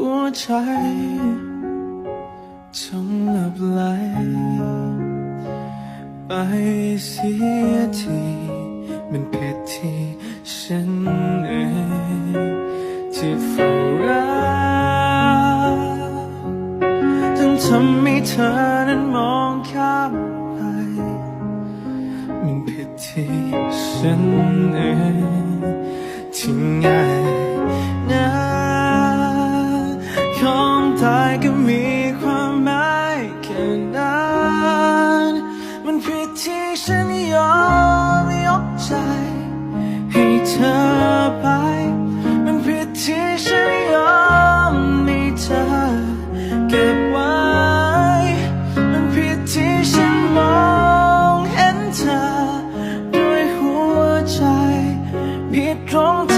หัวใจจงหลับไหลไปเสียทีมันผิดที่ฉันเองที่เฝ้ารักจนทำให้เธอนั้นมองข้ามไปมันผิดที่ฉันเอง ก็มีความหมายแค่นั้นมันผิดที่ฉันยอมยกใจ ให้เธอไป มันผิดที่ฉันยอมให้เธอเก็บไว้ มันผิดที่ฉันมองเห็นเธอด้วยหัวใจผิดตรง